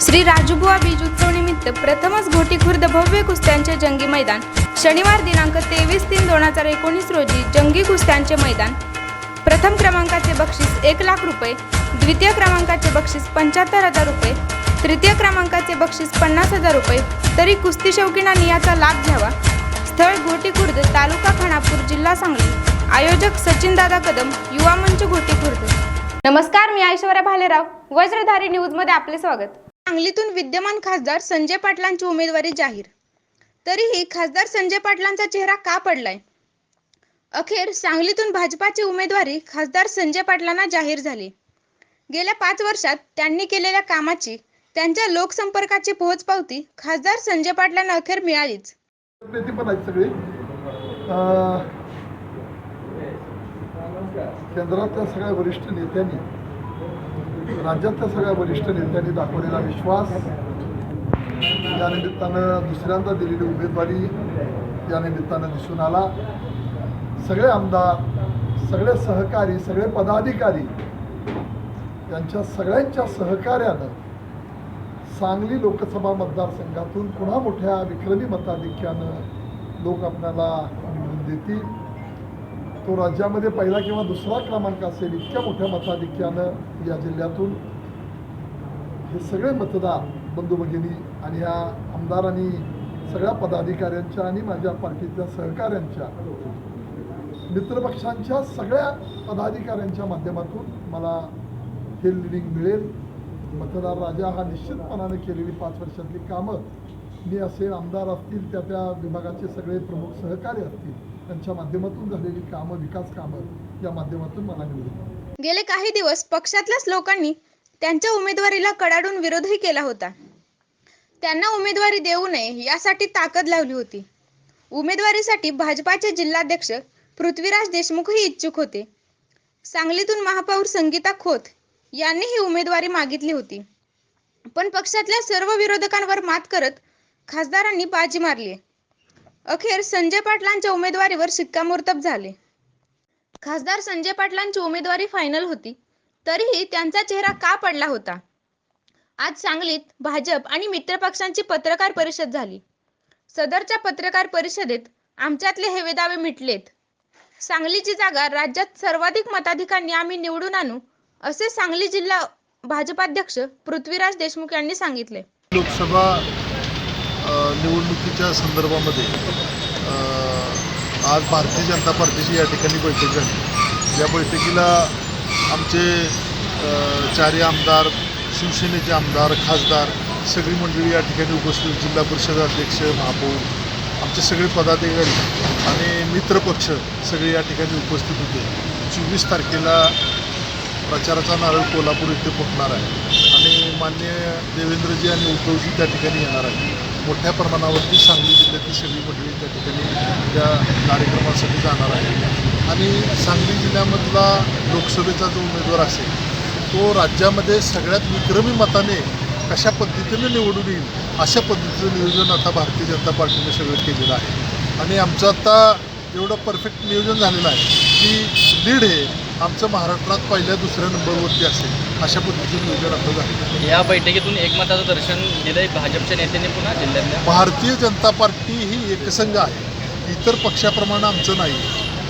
श्री वा बीज उत्सव निमित्त प्रथमच घोटी खुर्द भव्य कुस्त्यांचे जंगी मैदान. शनिवार दिनांक तेवीस तीन दोन हजार एकोणीस रोजी जंगी कुस्त्यांचे मैदान. प्रथम क्रमांकाचे बक्षीस एक लाख रुपये द्वितीय क्रमांकाचे बक्षीस पंच्याहत्तर हजार रुपये तृतीय क्रमांकाचे बक्षीस पन्नास हजार रुपये तरी कुस्ती शौकीनांनी याचा लाभ घ्यावा. स्थळ घोटी खुर्द तालुका खानापूर जिल्हा सांगली. आयोजक सचिनदादा कदम युवा मंच घोटी खुर्द. नमस्कार मी ऐश्वर्या भालेराव वज्रधारी न्यूजमध्ये आपले स्वागत. सांगलीतून विद्यमान खासदार संजय पाटलांची उमेदवारी जाहीर. तरीही खासदार संजय पाटलांचा चेहरा का पडलाय? अखेर सांगलीतून भाजपाची उमेदवारी खासदार संजय पाटलांना जाहीर झाली. गेल्या पाच वर्षात त्यांनी केलेल्या कामाची त्यांच्या लोकसंपर्काची पोहोचपावती खासदार संजय पाटलांना अखेर मिळालीच. केंद्रातल्या सगळ्या वरिष्ठ नेत्यांनी राज्यातल्या सगळ्या वरिष्ठ नेत्यांनी दाखवलेला विश्वास या निमित्तानं दुसऱ्यांदा दिलेली उमेदवारी या निमित्तानं दिसून आला. सगळे आमदार सगळे सहकारी सगळे पदाधिकारी यांच्या सगळ्यांच्या सहकार्यानं सांगली लोकसभा मतदारसंघातून पुन्हा मोठ्या विक्रमी मताधिक्यानं लोक आपल्याला निवडून देतील. तो राज्यामध्ये पहिला किंवा दुसरा क्रमांक असेल इतक्या मोठ्या मताधिक्यानं या जिल्ह्यातून हे सगळे मतदार बंधू भगिनी आणि या आमदार आणि सगळ्या पदाधिकाऱ्यांच्या आणि माझ्या पार्टीतल्या सहकाऱ्यांच्या मित्रपक्षांच्या सगळ्या पदाधिकाऱ्यांच्या माध्यमातून मला हे लिडिंग मिळेल. मतदार राजा हा निश्चितपणाने केलेली पाच वर्षातली कामं मी असेल आमदार असतील त्या त्या विभागाचे सगळे प्रमुख सहकारी असतील त्यांच्या माध्यमातून झालेली कामं विकास कामं या माध्यमातून मला निवडून गेले काही दिवस पक्षातल्याच लोकांनी त्यांच्या उमेदवारीला कडाडून विरोधही केला होता. त्यांना उमेदवारी देऊ नये यासाठी ताकद लावली होती. उमेदवारीसाठी भाजपाचे जिल्हाध्यक्ष पृथ्वीराज देशमुखही इच्छुक होते. सांगलीतून महापौर संगीता खोत यांनी ही उमेदवारी मागितली होती. पण पक्षातल्या सर्व विरोधकांवर मात करत खासदारांनी बाजी मारली. अखेर संजय पाटलांच्या उमेदवारीवर शिक्कामोर्तब झाले. खासदार संजय पाटलांची उमेदवारी फायनल होती. तरीही त्यांचा चेहरा का पडला होता? आज सांगलीत भाजप आणि मित्रपक्षांची पत्रकार परिषद झाली. सदरच्या पत्रकार परिषदेत आमच्यातले हेवे दावे मिटलेत. सांगलीची जागा राज्यात सर्वाधिक मताधिकांनी आम्ही निवडून आणू असे सांगली जिल्हा भाजपाध्यक्ष पृथ्वीराज देशमुख यांनी सांगितले. लोकसभा निवडणुकीच्या संदर्भामध्ये आज भारतीय जनता पार्टीची या ठिकाणी बैठक झाली. या बैठकीला आमचे चारी चारही आमदार शिवसेनेचे आमदार खासदार सगळी मंडळी या ठिकाणी उपस्थित जिल्हा परिषद अध्यक्ष महापौर आमचे सगळे पदाधिकारी आणि मित्रपक्ष सगळे या ठिकाणी उपस्थित होते. चोवीस तारखेला प्रचाराचा नारळ कोल्हापूर इथे फुटणार आहे. आणि मान्य देवेंद्रजी आणि उद्धवजी त्या ठिकाणी येणार आहेत. मोठ्या प्रमाणावरती सांगली जिल्ह्यातील सगळी मंडळी त्या ठिकाणी त्या कार्यक्रमासाठी जाणार आहे. आणि सांगली जिल्ह्यामधला लोकसभेचा जो उमेदवार असेल तो राज्यामध्ये सगळ्यात विक्रमी मताने कशा पद्धतीने निवडून येईल अशा पद्धतीचं नियोजन आता भारतीय जनता पार्टीने सगळं केलेलं आहे. आणि आमचं आता एवढं परफेक्ट नियोजन झालेलं आहे की लीड हे आमचं महाराष्ट्रात पहिल्या दुसऱ्या नंबरवरती असेल अशा पद्धतीचं नियोजन आता आहे या बैठकीतून एकमताचं दर्शन दिलंय भाजपच्या नेत्यांनी पुन्हा जिल्ह्यातल्या? भारतीय जनता पार्टी ही एकसंघ आहे. इतर पक्षाप्रमाणे आमचं नाही.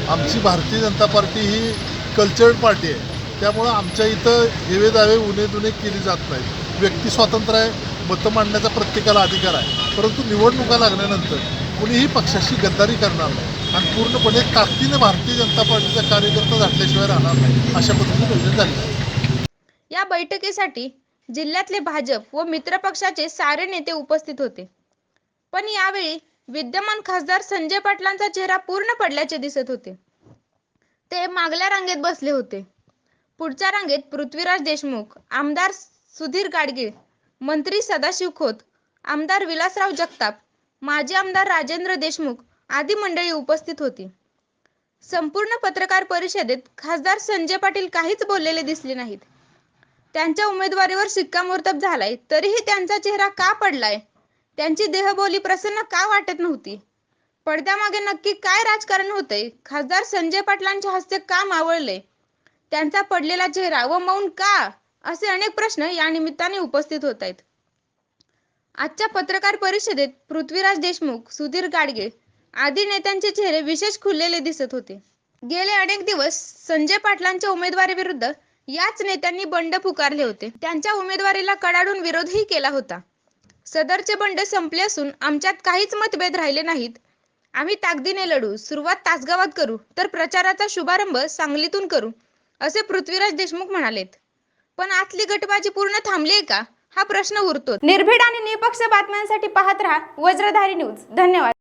आमची भारतीय जनता पार्टी ही कल्चर्ड पार्टी आहे. त्यामुळं आमच्या इथं हेवे दावे उणे दुणे केली जात नाहीत. व्यक्ती स्वातंत्र्य आहे मतं मांडण्याचा प्रत्येकाला अधिकार आहे. परंतु निवडणुका लागल्यानंतर कुणीही पक्षाशी गद्दारी करणार नाही. आणि पूर्णपणे ताकदीने भारतीय जनता पार्टीचा कार्यकर्ता झाटल्याशिवाय राहणार नाही अशा पद्धतीने नियोजन झाली. या बैठकीसाठी जिल्ह्यातले भाजप व मित्र पक्षाचे सारे नेते उपस्थित होते. पण यावेळी विद्यमान खासदार संजय पाटलांचा चेहरा पूर्ण पडल्याचे दिसत होते. ते मागल्या रांगेत बसले होते. पुढच्या रांगेत पृथ्वीराज देशमुख आमदार सुधीर गाडगीळ मंत्री सदाशिव खोत आमदार विलासराव जगताप माजी आमदार राजेंद्र देशमुख आदी मंडळी उपस्थित होती. संपूर्ण पत्रकार परिषदेत खासदार संजय पाटील काहीच बोललेले दिसले नाहीत. त्यांच्या उमेदवारीवर शिक्कामोर्तब झालाय तरीही त्यांचा चेहरा का पडलाय? त्यांची देहबोली प्रसन्न का वाटत नव्हती? पडद्यामागे नक्की काय राजकारण होतंय? खासदार संजय पाटलांच्या हस्ते का मावळले त्यांचा पडलेला चेहरा व मौन का? असे अनेक प्रश्न या निमित्ताने उपस्थित होत आहेत. आजच्या पत्रकार परिषदेत पृथ्वीराज देशमुख सुधीर गाडगे आदी नेत्यांचे चेहरे विशेष खुललेले दिसत होते. गेले अनेक दिवस संजय पाटलांच्या उमेदवारीविरुद्ध याच नेत्यांनी बंड पुकारले होते. त्यांच्या उमेदवारीला कडाडून विरोधही केला होता. सदरचे बंड संपले असून आमच्यात काहीच मतभेद राहिले नाहीत. आम्ही ताकदीने लढू सुरुवात तासगावात करू तर प्रचाराचा शुभारंभ सांगलीतून करू असे पृथ्वीराज देशमुख म्हणालेत. पण आतली गटबाजी पूर्ण थांबली आहे का? हा प्रश्न उरतो. निर्भीड आणि निपक्ष बातम्यांसाठी पाहत राहा वज्रधारी न्यूज. धन्यवाद.